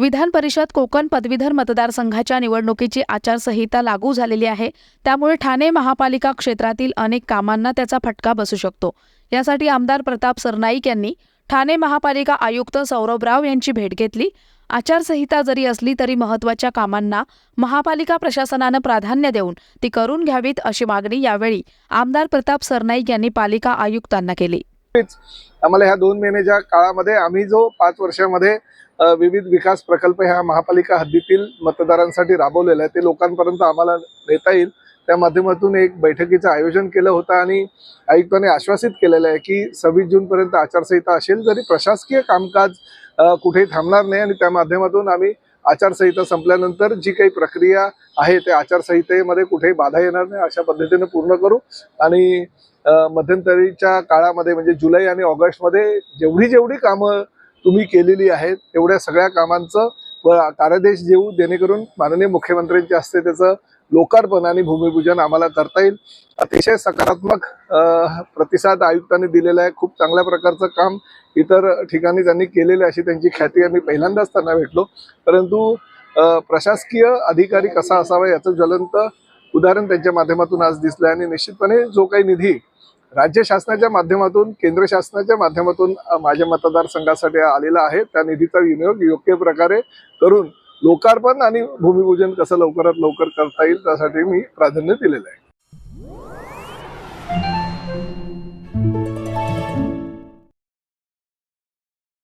विधान परिषद कोकण पदवीधर मतदारसंघाच्या निवडणुकीची आचारसंहिता लागू झालेली आहे. त्यामुळे ठाणे महापालिका क्षेत्रातील अनेक कामांना त्याचा फटका बसू शकतो. यासाठी आमदार प्रताप सरनाईक यांनी ठाणे महापालिका आयुक्त सौरभ राव यांची भेट घेतली. आचारसंहिता जरी असली तरी महत्त्वाच्या कामांना महापालिका प्रशासनानं प्राधान्य देऊन ती करून घ्यावीत अशी मागणी यावेळी आमदार प्रताप सरनाईक यांनी पालिका आयुक्तांना केली. आम्हाला ह्या दोन महिन्याच्या काळामध्ये आम्ही जो पाच वर्षामध्ये विविध विकास प्रकल्प ह्या महापालिका हद्दीतील मतदारांसाठी राबवलेला आहे ते लोकांपर्यंत आम्हाला नेता येईल. त्या माध्यमातून एक बैठकीचं आयोजन केलं होतं आणि आयुक्तांनी आश्वासित केलेलं आहे की सव्वीस जूनपर्यंत आचारसंहिता असेल तरी प्रशासकीय कामकाज कुठेही थांबणार नाही आणि त्या माध्यमातून आम्ही आचारसंहिता संपल्यानंतर जी काही प्रक्रिया आहे त्या आचारसंहितेमध्ये कुठेही बाधा येणार नाही अशा पद्धतीने पूर्ण करू. आणि मध्यंतरीच्या काळामध्ये म्हणजे जुलै आणि ऑगस्टमध्ये जेवढी जेवढी कामं तुम्ही केलेली आहेत तेवढ्या सगळ्या कामांचं व कार्यादेश देऊ जेणेकरून माननीय मुख्यमंत्र्यांच्या हस्ते त्याचं लोकार्पण आणि भूमिपूजन आम्हाला करता येईल. अतिशय सकारात्मक प्रतिसाद आयुक्तांनी दिलेला आहे. खूप चांगल्या प्रकारचं काम इतर ठिकाणी त्यांनी केलेले अशी त्यांची ख्याती आम्ही पहिल्यांदाच त्यांना भेटलो. परंतु प्रशासकीय अधिकारी कसा असावा याचं ज्वलंत उदाहरण त्यांच्या माध्यमातून आज दिसलं आणि निश्चितपणे जो काही निधी राज्य शासनाच्या माध्यमातून केंद्र शासनाच्या माध्यमातून माझ्या मतदारसंघासाठी आलेला आहे त्या निधीचा विनियोग योग्य प्रकारे करून लोकार्पण आणि भूमिपूजन कसं लवकरात लवकर करता येईल त्यासाठी मी प्राधान्य दिलेलं आहे.